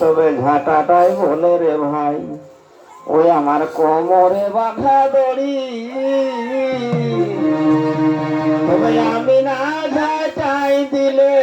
তবে ঘাটাটাই বলে রে ভাই, ওই আমার কোমরে বাঁধা দড়ি। তবে আমি না চাই দিলে